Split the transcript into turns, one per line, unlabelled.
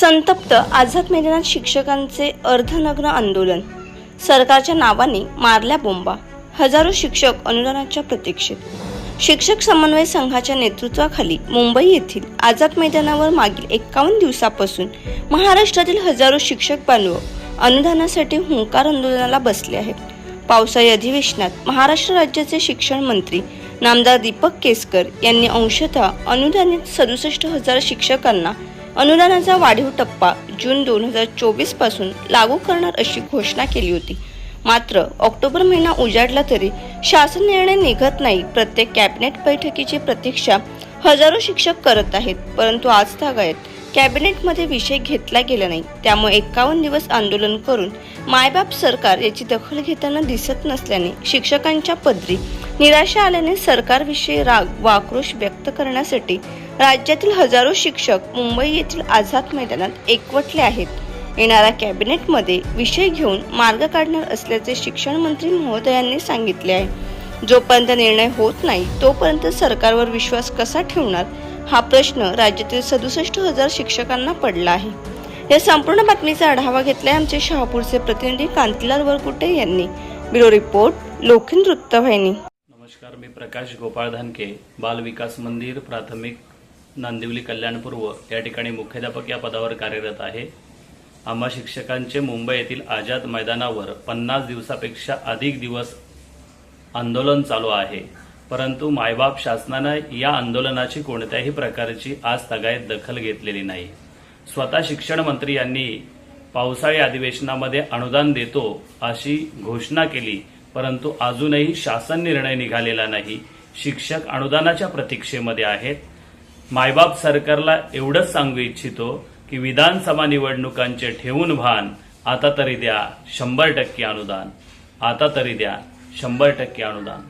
संतप्त आझाद मैदानात शिक्षकांचे अर्धनग्न आंदोलन. सरकारच्या नावाने मारल्या बोंबा. हजारो शिक्षक अनुदानाच्या प्रतीक्षेत. शिक्षक समन्वय संघाच्या नेतृत्वाखाली मुंबई येथील आझाद मैदानावर मागील एकावन्न दिवसापासून महाराष्ट्रातील हजारो शिक्षक बांधव अनुदानासाठी हुंकार आंदोलनाला बसले आहेत. पावसाळी अधिवेशनात महाराष्ट्र राज्याचे शिक्षण मंत्री नामदार दीपक केसकर यांनी अंशतः अनुदानित सदुसष्ट हजार शिक्षकांना अनुदानाचा वाढीव टप्पा जून दोन हजार चोवीसपासून लागू करणार अशी घोषणा केली होती. मात्र ऑक्टोबर महिना उजाडला तरी शासन निर्णय निघत नाही. प्रत्येक कॅबिनेट बैठकीची प्रतीक्षा हजारो शिक्षक करत आहेत परंतु आज तागायत कॅबिनेटमध्ये विषय घेतला गेला नाही. त्यामुळे एकावन्न दिवस आंदोलन करून मायबाप सरकार याची दखल घेताना दिसत नसल्याने शिक्षकांच्या पदरी निराशा आल्याने सरकारविषयी राग व आक्रोश व्यक्त करण्यासाठी राज्यातील हजारो शिक्षक मुंबई येथील आझाद मैदानात एकवटले आहेत. येणाऱ्या कॅबिनेटमध्ये विषय घेऊन मार्ग काढणार असल्याचे शिक्षण मंत्री महोदयांनी सांगितले आहे. जोपर्यंत निर्णय होत नाही तोपर्यंत सरकारवर विश्वास कसा ठेवणार? हा प्रश्न राज्यातील सदुसष्ट हजार शिक्षकांना पडला आहे. या संपूर्ण बातमीचा आढावा घेतलाय आमचे शहापूरचे प्रतिनिधी कांतीलाल वरकुटे यांनी. ब्युरो रिपोर्ट लोखिन वृत्तवाहिनी.
नमस्कार मी प्रकाश गोपाळ धानके बाल विकास मंदिर प्राथमिक नांदिवली कल्याणपूर्व या ठिकाणी मुख्याध्यापक या पदावर कार्यरत आहे. आम्हा शिक्षकांचे मुंबई येथील आझाद मैदानावर पन्नास दिवसापेक्षा अधिक दिवस आंदोलन चालू आहे. परंतु मायबाप शासनानं या आंदोलनाची कोणत्याही प्रकारची आज तगायत दखल घेतलेली नाही. स्वतः शिक्षण मंत्री यांनी पावसाळी अधिवेशनामध्ये अनुदान देतो अशी घोषणा केली. परंतु अजूनही शासन निर्णय निघालेला नाही. शिक्षक अनुदानाच्या प्रतीक्षेमध्ये आहेत. मायबाप सरकारला एवढंच सांगू इच्छितो की विधानसभा निवडणुकांचे ठेवून भान आता तरी द्या शंभर टक्के अनुदान. आता तरी द्या शंभर टक्के अनुदान.